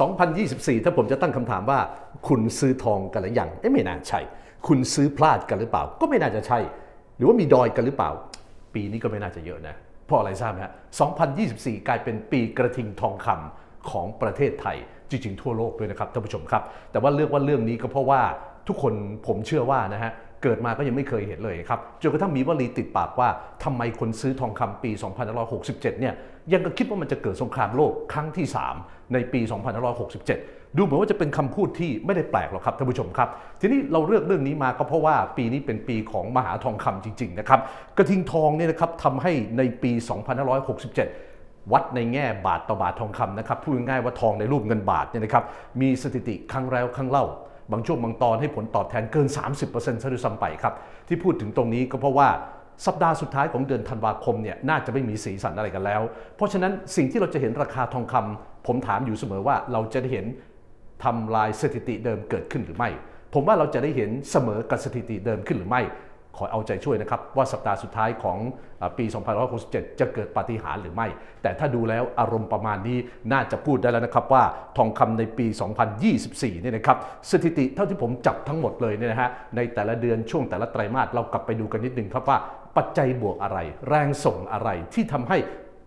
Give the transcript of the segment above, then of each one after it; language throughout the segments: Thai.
2024 ถ้าผมจะตั้งคำถามว่า คุณซื้อทองกันหรือยังเอ๊ะไม่น่าใช่ คุณซื้อพลาดกันหรือเปล่า ก็ไม่น่าจะใช่ หรือว่ามีดอยกันหรือเปล่า ปีนี้ก็ไม่น่าจะเยอะนะเพราะอะไรทราบไหมฮะ 2024 กลายเป็นปีกระทิงทองคำของประเทศไทย จริง ๆ ทั่วโลกด้วยนะครับท่านผู้ชมครับ แต่ว่าเลือกว่าเรื่องนี้ก็เพราะว่าทุกคนผมเชื่อว่านะฮะ เกิดมาก็ยังไม่เคยเห็นเลยครับจนกระทั่งมีวลีติดปากว่าทำไมคนซื้อทองคำปี 2567 เนี่ยยังก็คิดว่ามันจะเกิดสงครามโลกครั้งที่ 3 ในปี 2567 ดูเหมือนว่าจะเป็นคำพูดที่ไม่ได้แปลกหรอกครับท่านผู้ชมครับ ทีนี้เราเลือกเรื่องนี้มาก็เพราะว่าปีนี้เป็นปีของมหาทองคำจริงๆนะครับกระทิงทองเนี่ยนะครับทำให้ในปี 2567วัดในแง่บาทต่อบาททองคำนะครับพูดง่ายๆว่าทองในรูปเงินบาทเนี่ยนะครับมีสถิติครั้งแล้วครั้งเล่า บางช่วงบางตอนให้ผลตอบแทนเกิน 30%ซะด้วยซ้ำไปครับ ที่พูดถึงตรงนี้ก็เพราะว่าสัปดาห์สุดท้ายของเดือนธันวาคมเนี่ยน่าจะไม่มีสีสันอะไรกันแล้ว เพราะฉะนั้นสิ่งที่เราจะเห็นราคาทองคำผมถามอยู่เสมอว่าเราจะได้เห็นทำลายสถิติเดิมเกิดขึ้นหรือไม่ ผมว่าเราจะได้เห็นเสมอกับสถิติเดิมขึ้นหรือไม่ ขอเอาใจช่วยนะครับ ว่าสัปดาห์สุดท้ายของปี 2567 จะเกิดปาฏิหาริย์หรือไม่ แต่ถ้าดูแล้วอารมณ์ประมาณนี้น่าจะพูดได้แล้วนะครับว่าทองคำในปี 2024 เนี่ยนะครับสถิติเท่าที่ผมจับทั้งหมดเลยเนี่ยนะฮะในแต่ละเดือนช่วงแต่ละไตรมาสเรากลับไปดูกันนิดนึงครับว่าปัจจัยบวกอะไร แรงส่งอะไรที่ทำให้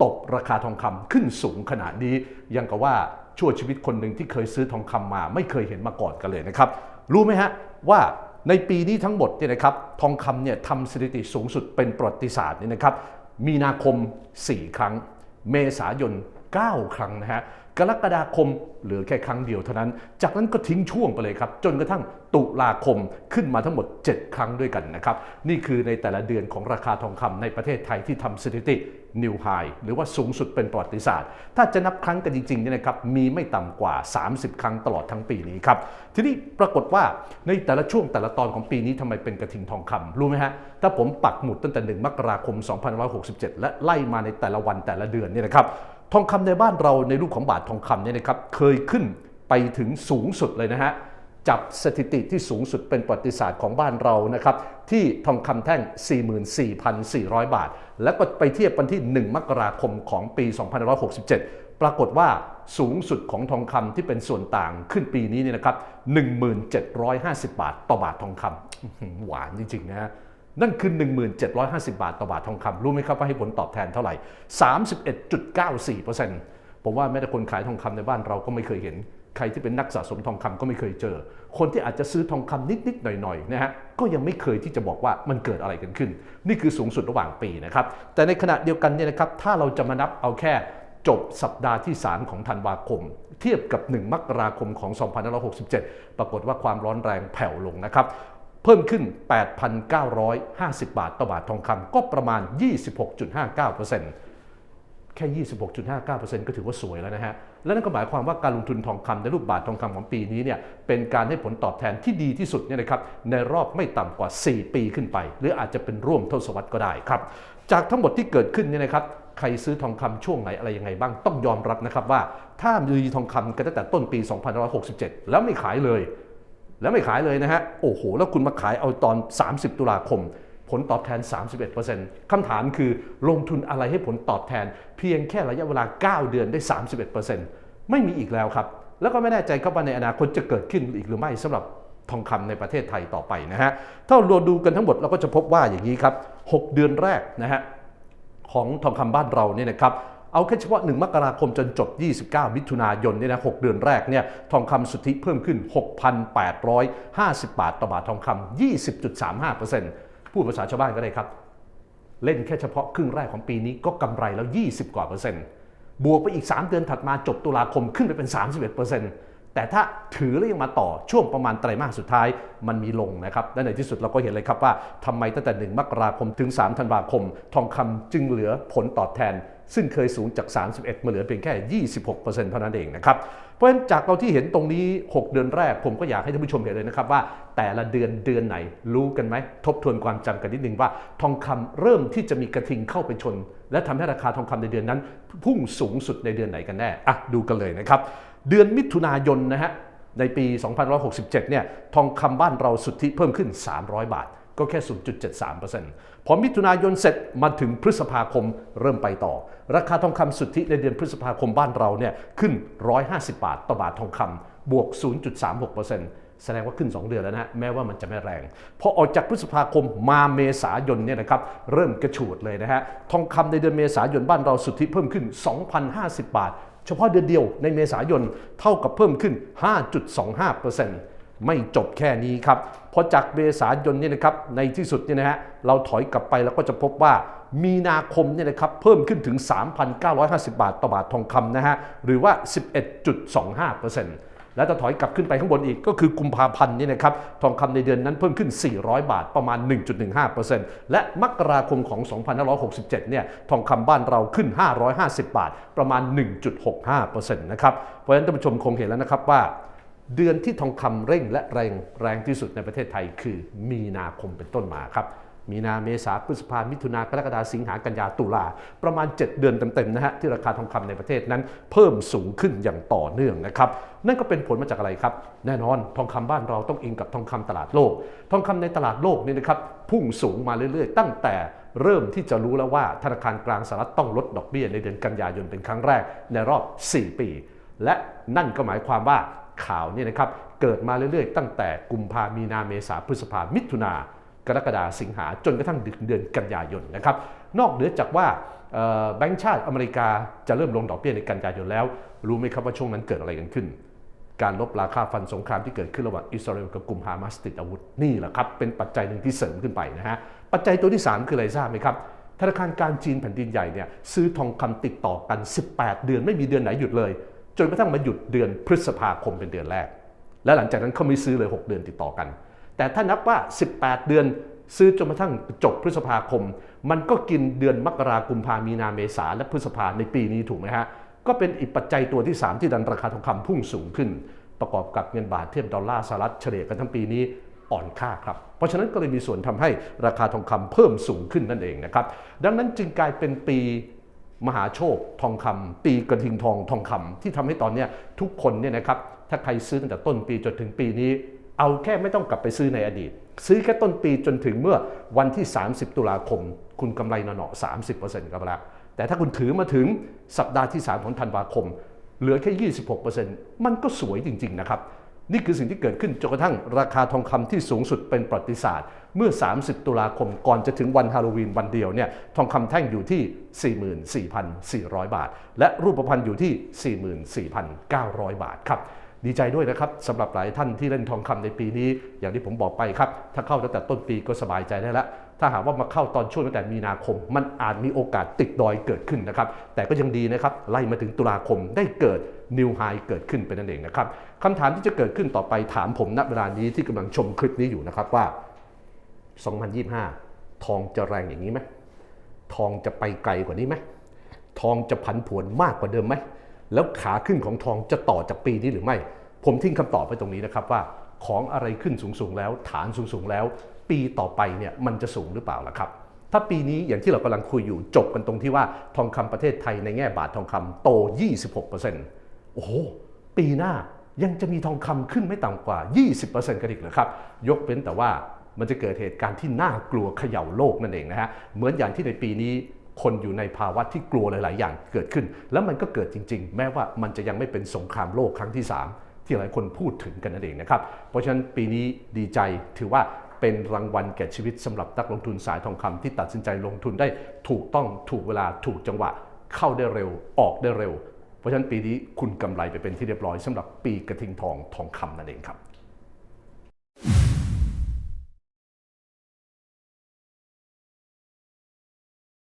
ตบราคาทองคำขึ้นสูงขนาดนี้ ยังกับว่าชั่วชีวิตคนหนึ่งที่เคยซื้อทองคำมา ไม่เคยเห็นมาก่อนกันเลยนะครับ รู้ไหมฮะว่า ในปีนี้ทั้งหมดเนี่ยนะครับทองคำเนี่ยทำสถิติสูงสุดเป็นประวัติศาสตร์นี่นะครับมีนาคม 4 ครั้ง เมษายน 9 ครั้งนะฮะกรกฎาคมเหลือแค่ครั้งเดียวเท่านั้น จากนั้นก็ทิ้งช่วงไปเลยครับ จนกระทั่งตุลาคมขึ้นมาทั้งหมด 7 ครั้งด้วยกันนะครับ นี่คือในแต่ละเดือนของราคาทองคำในประเทศไทยที่ทำสถิตินิวไฮหรือว่าสูงสุดเป็นประวัติศาสตร์ ถ้าจะนับครั้งกันจริงๆเนี่ยนะครับมีไม่ต่ำกว่า 30 ครั้งตลอดทั้งปีนี้ครับ ทีนี้ปรากฏว่าในแต่ละช่วงแต่ละตอนของปีนี้ทำไมเป็นกระทิงทองคำรู้ไหมฮะ ถ้าผมปักหมุดตั้งแต่ 1 มกราคม 2567 และไล่มาในแต่ละวันแต่ละเดือนเนี่ยนะครับ ทองคำในบ้านเราในรูปของบาททองคำเนี่ยนะครับเคยขึ้นไปถึงสูงสุดเลยนะฮะจับสถิติที่สูงสุดเป็นประวัติศาสตร์ของบ้านเรานะครับที่ทองคำแท่ง 44,400 บาท แล้วก็ไปเทียบกันที่ 1 มกราคมของปี 2567 ปรากฏว่าสูงสุดของทองคำที่เป็นส่วนต่างขึ้นปีนี้เนี่ยนะครับ 1750 บาท ต่อบาททองคำอื้อหือหวานจริงๆนะฮะ นั่นคือ 1750 บาทต่อบาททองคำรู้ไหมครับว่าให้ผลตอบแทนเท่าไหร่ 31.94%ผมว่าแม้แต่คนขายทองคำในบ้านเราก็ไม่เคยเห็น ใครที่เป็นนักสะสมทองคำก็ไม่เคยเจอ คนที่อาจจะซื้อทองคำนิด ๆ หน่อย ๆ นะฮะก็ยังไม่เคยที่จะบอกว่ามันเกิดอะไรกันขึ้น นี่คือสูงสุดระหว่างปีนะครับแต่ในขณะเดียวกันเนี่ยนะครับถ้าเราจะมานับเอาแค่จบสัปดาห์ที่ 3 ของธันวาคม เทียบกับ 1 มกราคมของ 2567 ปรากฏว่าความร้อนแรงแผ่วลงนะครับ พิ่มขึ้น 8,950 บาทต่อบาททองคำก็ประมาณ 26.59%แค่ 26.59%ก็ถือว่าสวยแล้วนะฮะ และนั่นก็หมายความว่าการลงทุนทองคำในรูปบาททองคำของปีนี้เนี่ยเป็นการให้ผลตอบแทนที่ดีที่สุดเนี่ยนะครับในรอบไม่ต่ำกว่า 4 ปีขึ้นไป หรืออาจจะเป็นร่วมทศวรรษก็ได้ครับ จากทั้งหมดที่เกิดขึ้นเนี่ยนะครับใครซื้อทองคำช่วงไหนอะไรยังไงบ้างต้องยอมรับนะครับว่า ถ้ามีทองคำกันตั้งแต่ต้นปี 2567 แล้วไม่ขายเลย แล้วไม่ขายเลยนะฮะ โอ้โห แล้วคุณมาขายเอาตอน 30 ตุลาคม ผลตอบแทน 31%คำถามคือลงทุนอะไรให้ผลตอบแทน เพียงแค่ระยะเวลา 9 เดือนได้ 31%ไม่มีอีกแล้วครับ แล้วก็ไม่แน่ใจครับว่าในอนาคตจะเกิดขึ้นอีกหรือไม่สำหรับทองคำในประเทศไทยต่อไปนะฮะ ถ้าเราดูกันทั้งหมดเราก็จะพบว่าอย่างนี้ครับ 6 เดือนแรกนะฮะของทองคำบ้านเราเนี่ยนะครับ เอาแค่เฉพาะ 1 มกราคมจนจบ 29 มิถุนายนเนี่ยนะ6เดือนแรกเนี่ยทองคำสุทธิเพิ่มขึ้น 6,850 บาทต่อบาททองคำ20.35%พูดภาษาชาวบ้านก็ได้ครับ เล่นแค่เฉพาะครึ่งแรกของปีนี้ก็กำไรแล้ว 20 กว่าเปอร์เซ็นต์บวกไปอีก 3 เดือนถัดมาจบตุลาคมขึ้นไปเป็น 31เปอร์เซ็นต์แต่ถ้าถือแล้วยังมาต่อช่วงประมาณไตรมาสสุดท้ายมันมีลงนะครับและในที่สุดเราก็เห็นเลยครับว่าทำไมตั้งแต่ 1 มกราคมถึง 3 ธันวาคม ทองคำจึงเหลือผลตอบแทน ซึ่งเคยสูงจาก 31 มาเหลือเพียงแค่ 26%เท่านั้นเองนะครับ เพราะฉะนั้นจากเราที่เห็นตรงนี้ 6 เดือนแรก ผมก็อยากให้ท่านผู้ชมเห็นเลยนะครับว่าแต่ละเดือนเดือนไหนรู้กันไหม ทบทวนความจำกันนิดนึงว่า ทองคำเริ่มที่จะมีกระทิงเข้าไปชน และทำให้ราคาทองคำในเดือนนั้น พุ่งสูงสุดในเดือนไหนกันแน่อะดูกันเลยนะครับเดือนมิถุนายนนะฮะในปี 2567 เนี่ยทองคำบ้านเราสุทธิเพิ่มขึ้น 300 บาท ก็แค่ 0.73%พอมิถุนายนเสร็จมาถึงพฤษภาคมเริ่มไปต่อ ราคาทองคำสุทธิในเดือนพฤษภาคมบ้านเราเนี่ยขึ้น 150 บาทต่อบาททองคำบวก 0.36%แสดงว่าขึ้น 2 เดือนแล้วนะแม้ว่ามันจะไม่แรง พอออกจากพฤษภาคมมาเมษายนเนี่ยนะครับเริ่มกระฉูดเลยนะฮะทองคำในเดือนเมษายนบ้านเราสุทธิเพิ่มขึ้น 2,050 บาท เฉพาะเดือนเดียวในเมษายนเท่ากับเพิ่มขึ้น 5.25% ไม่จบแค่นี้ครับพอจากเมษายนเนี่ยนะครับในที่สุดเนี่ยนะฮะเราถอยกลับไปแล้วก็จะพบว่ามีนาคมเนี่ยนะครับเพิ่มขึ้นถึง 3,950 บาทต่อบาททองคำนะฮะหรือว่า 11.25%แล้วจะถอยกลับขึ้นไปข้างบนอีกก็คือกุมภาพันธ์นี่นะครับทองคำในเดือนนั้นเพิ่มขึ้น 400 บาทประมาณ 1.15%และมกราคมของ 2567 เนี่ยทองคำบ้านเราขึ้น 550 บาทประมาณ 1.65%นะครับเพราะฉะนั้นท่านผู้ชมคงเห็นแล้วนะครับว่า เดือนที่ทองคำเร่งและแรงแรงที่สุดในประเทศไทย คือมีนาคมเป็นต้นมาครับมีนาเมษาพฤษภามิถุนากรกฎาสิงหากันยาตุลา ประมาณ 7 เดือนเต็มๆนะฮะที่ราคาทองคำในประเทศนั้นเพิ่มสูงขึ้นอย่างต่อเนื่องนะครับ นั่นก็เป็นผลมาจากอะไรครับ แน่นอนทองคำบ้านเราต้องอิงกับทองคำตลาดโลก ทองคำในตลาดโลกนี่นะครับพุ่งสูงมาเรื่อยๆ ตั้งแต่เริ่มที่จะรู้แล้วว่าธนาคารกลางสหรัฐต้องลดดอกเบี้ยในเดือนกันยายนเป็นครั้งแรกในรอบ 4 ปี และนั่นก็หมายความว่า ข่าวเนี่ยนะครับเกิดมาเรื่อยๆ ตั้งแต่กุมภามีนาเมษาพฤษภามิถุนากรกฎาสิงหาจนกระทั่งเดือนกันยายนนะครับนอกเหนือจากว่าแบงก์ชาติอเมริกาจะเริ่มลงดอกเบี้ยในกันยายนแล้ว รู้ไหมครับว่าช่วงนั้นเกิดอะไรกันขึ้น การลบราคาฟันสงครามที่เกิดขึ้นระหว่างอิสราเอลกับกลุ่มฮามาสติดอาวุธนี่แหละครับเป็นปัจจัยหนึ่งที่เสริมขึ้นไปนะฮะปัจจัยตัวที่ 3 คืออะไรทราบไหมครับธนาคารการจีนแผ่นดินใหญ่เนี่ยซื้อทองคำติดต่อกัน 18 เดือนไม่มีเดือนไหนหยุดเลย จนกระทั่งมาหยุดเดือนพฤษภาคมเป็นเดือนแรก และหลังจากนั้นเขาไม่ซื้อเลย 6 เดือนติดต่อกัน แต่ถ้านับว่า 18 เดือนซื้อจนกระทั่งจบพฤษภาคม มันก็กินเดือนมกราคมพามีนาเมษาและพฤษภาในปีนี้ถูกไหมฮะ ก็เป็นอีกปัจจัยตัวที่ 3 ที่ดันราคาทองคำพุ่งสูงขึ้น ประกอบกับเงินบาทเทียบดอลลาร์สหรัฐเฉลี่ยกันทั้งปีนี้อ่อนค่าครับ เพราะฉะนั้นก็เลยมีส่วนทำให้ราคาทองคำเพิ่มสูงขึ้นนั่นเองนะครับ ดังนั้นจึงกลายเป็นปี มหาโชคทองคำปีกระทิงทองทองคำที่ทำให้ตอนนี้ทุกคนเนี่ยนะครับถ้าใครซื้อตั้งแต่ต้นปีจนถึงปีนี้ เอาแค่ไม่ต้องกลับไปซื้อในอดีต ซื้อแค่ต้นปีจนถึงเมื่อวันที่ 30 ตุลาคม คุณกำไรหน่อๆ30%ก็แล้วแต่ถ้าคุณถือมาถึงสัปดาห์ที่ 3 ของธันวาคม เหลือแค่ 26%มันก็สวยจริง ๆ นะครับ นี่คือสิ่งที่เกิดขึ้นจนกระทั่งราคาทองคำที่สูงสุดเป็นประวัติศาสตร์ เมื่อ 30 ตุลาคมก่อนจะถึงวันฮาโลวีนวันเดียวเนี่ยทองคำแท่งอยู่ที่ 44,400 บาท และรูปพรรณอยู่ที่ 44,900 บาทครับดีใจด้วยนะครับสำหรับหลายท่านที่เล่นทองคำในปีนี้ อย่างที่ผมบอกไปครับ ถ้าเข้าตั้งแต่ต้นปีก็สบายใจได้แล้ว ถ้าหากว่ามาเข้าตอนช่วงตั้งแต่มีนาคม มันอาจมีโอกาสติดดอยเกิดขึ้นนะครับ แต่ก็ยังดีนะครับ ไล่มาถึงตุลาคมได้เกิดนิวไฮเกิดขึ้นเป็นนั่นเองนะครับคำถามที่จะเกิดขึ้นต่อไปถามผมณเวลานี้ที่กำลังชมคลิปนี้อยู่นะครับว่า 2025 ทองจะแรงอย่างนี้ไหมทองจะไปไกลกว่านี้ไหมทองจะผันผวนมากกว่าเดิมไหมแล้วขาขึ้นของทองจะต่อจากปีนี้หรือไม่ ผมทิ้งคำตอบไปตรงนี้นะครับว่า ของอะไรขึ้นสูงๆแล้ว ฐานสูงๆแล้ว ปีต่อไปเนี่ยมันจะสูงหรือเปล่าล่ะครับ ถ้าปีนี้อย่างที่เรากำลังคุยอยู่จบกันตรงที่ว่าทองคำประเทศไทยในแง่บาททองคำโต 26%โอ้โหปีหน้ายังจะมีทองคำขึ้นไม่ต่ำกว่า 20%กันอีกเหรอครับ ยกเว้นแต่ว่ามันจะเกิดเหตุการณ์ที่น่ากลัวเขย่าโลกนั่นเองนะฮะ เหมือนอย่างที่ในปีนี้คนอยู่ในภาวะที่กลัวหลาย ๆ อย่างเกิดขึ้น แล้วมันก็เกิดจริง ๆ แม้ว่ามันจะยังไม่เป็นสงครามโลกครั้งที่ 3 ที่หลายคนพูดถึงกันนั่นเองนะครับเพราะฉะนั้นปีนี้ดีใจถือว่าเป็นรางวัลแก่ชีวิตสำหรับนักลงทุนสายทองคำที่ตัดสินใจลงทุนได้ถูกต้องถูกเวลาถูกจังหวะ เข้าได้เร็วออกได้เร็ว เพราะฉะนั้นปีนี้คุณกำไรไปเป็นที่เรียบร้อยสำหรับปีกระทิงทองทองคำนั่นเองครับ